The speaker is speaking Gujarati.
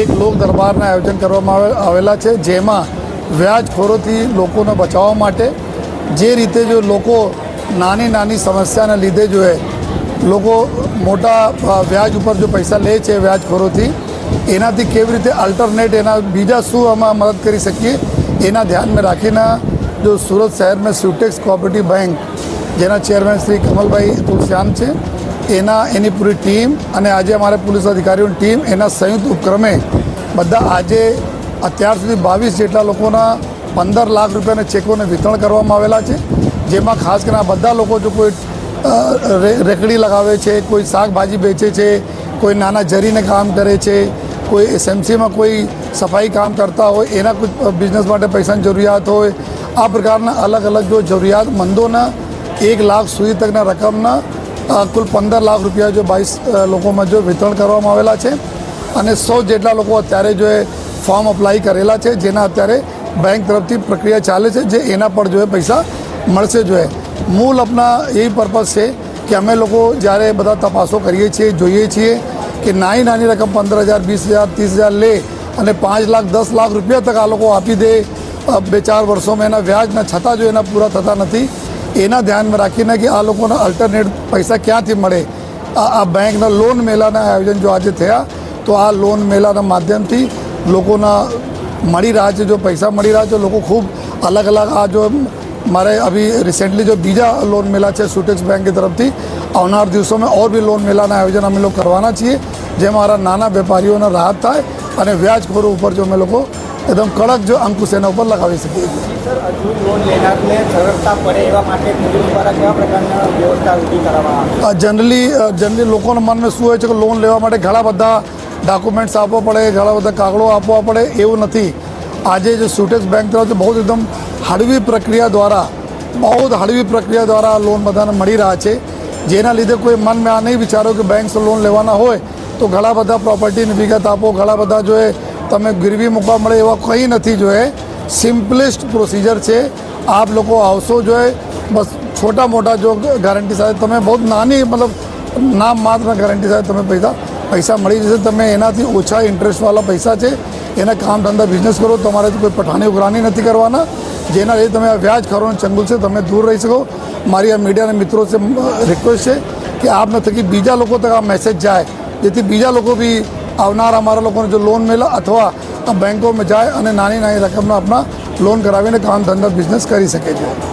એક લોક દરબારના આયોજન કરવામાં આવે- આવેલા છે, જેમાં વ્યાજખોરોથી લોકોને બચાવવા માટે જે રીતે જો લોકો નાની નાની સમસ્યાને લીધે જો લોકો મોટા વ્યાજ ઉપર જો પૈસા લે છે વ્યાજખોરોથી, એનાથી કેવી રીતે અલ્ટરનેટ એના બીજા શું આમાં મદદ કરી શકીએ, એના ધ્યાનમાં રાખીને જો સુરત શહેરમાં સ્યુટેક્સ કોઓપરેટિવ બેંક જેના ચેરમેન શ્રી કમલભાઈ તુલસિયાન છે એના, એની પૂરી ટીમ અને આજે અમારા પોલીસ અધિકારીઓની ટીમ એના સંયુક્ત ઉપક્રમે બધા આજે અત્યાર સુધી બાવીસ જેટલા લોકોના પંદર લાખ રૂપિયાના ચેકોને વિતરણ કરવામાં આવેલા છે. જેમાં ખાસ કરીને બધા લોકો જો કોઈ રેકડી લગાવે છે, કોઈ શાકભાજી વેચે છે, કોઈ નાના જરીને કામ કરે છે, કોઈ એસએમસીમાં કોઈ સફાઈ કામ કરતા હોય, એના કોઈ બિઝનેસ માટે પૈસાની જરૂરિયાત હોય, આ પ્રકારના અલગ અલગ જો જરૂરિયાતમંદોના એક લાખ સુધી તકના રકમના કુલ પંદર લાખ રૂપિયા જો બાવીસ લોકોમાં જો વિતરણ કરવામાં આવેલા છે અને સો જેટલા લોકો અત્યારે જો એ ફોર્મ અપ્લાય કરેલા છે, જેના અત્યારે બેંક તરફથી પ્રક્રિયા ચાલે છે, જે એના પર જો એ પૈસા મળશે જો એ. મૂળ આપના એ પર્પઝ છે કે અમે લોકો જ્યારે બધા તપાસો કરીએ છીએ, જોઈએ છીએ કે નાની નાની રકમ પંદર હજાર, વીસ હજાર, ત્રીસ હજાર લે અને પાંચ લાખ, દસ લાખ રૂપિયા તક આ લોકો આપી દે. બે ચાર વર્ષોમાં એના વ્યાજના છતાં જો એના પૂરા થતા નથી એના ધ્યાનમાં રાખીને કે આ લોકોને અલ્ટરનેટ પૈસા ક્યાંથી મળે? આ આ બેંકના લોન મેળાના આયોજન જો આજે થયા, તો આ લોન મેળાના માધ્યમથી લોકોના મળી રહ્યા છે, જો પૈસા મળી રહ્યા છે, લોકો ખૂબ અલગ અલગ આ જો મારે અભી રિસેન્ટલી જો બીજા લોન મેળા છે સુટેક્સ બેંક તરફથી, આવનાર દિવસોમાં ઓર બી લોન મેળાના આયોજન અમે લોકો કરવાના છીએ જેમાં મારા નાના વેપારીઓને રાહત થાય અને વ્યાજખોરો ઉપર જો અમે લોકો એકદમ કડક જો અંકુશ એના ઉપર લગાવી શકીએ છીએ. જનરલી જનરલી લોકોના મનમાં શું હોય છે કે લોન લેવા માટે ઘણા બધા ડોક્યુમેન્ટ્સ આપવા પડે ઘણા બધા કાગળો આપવા પડે એવું નથી. આજે જે સુટેક્સ બેંક તરફથી બહુ જ એકદમ હળવી પ્રક્રિયા દ્વારા બહુ જ હળવી પ્રક્રિયા દ્વારા લોન બધાને મળી રહ્યા છે. જેના લીધે કોઈ મનમાં આ નહીં વિચારો કે બેંક્સ લોન લેવાના હોય તો ઘણા બધા પ્રોપર્ટીની વિગત આપો ઘણા બધા જો એ તમે ગીરવી મૂકવા મળે એવા કંઈ નથી જોઈએ. સિમ્પલેસ્ટ પ્રોસિજર છે. આપ લોકો આવશો જોઈએ. બસ છોટા મોટા જો ગારંટી સાથે તમે બહુ નાની, મતલબ નામ માત્ર ગારંટી સાથે તમે પૈસા પૈસા મળી જશે. તમે એનાથી ઓછા ઇન્ટરેસ્ટવાળા પૈસા છે. એના કામ ધંધા બિઝનેસ કરો. તમારે કોઈ પઠાણી ઉઘરાણી નથી કરવાના. જેના લીધે તમે વ્યાજ ખરોનો ચંગુલ છે, તમે દૂર રહી શકો. મારી આ મીડિયાના મિત્રો છે રિક્વેસ્ટ છે કે આપને થકી બીજા લોકો તક આ મેસેજ જાય. જેથી બીજા લોકો બી આવનાર અમારા લોકોને જો લોન મળે અથવા બેંકોમાં જાય અને નાની નાની રકમનો આપણા લોન કરાવીને કામ ધંધા બિઝનેસ કરી શકે છે.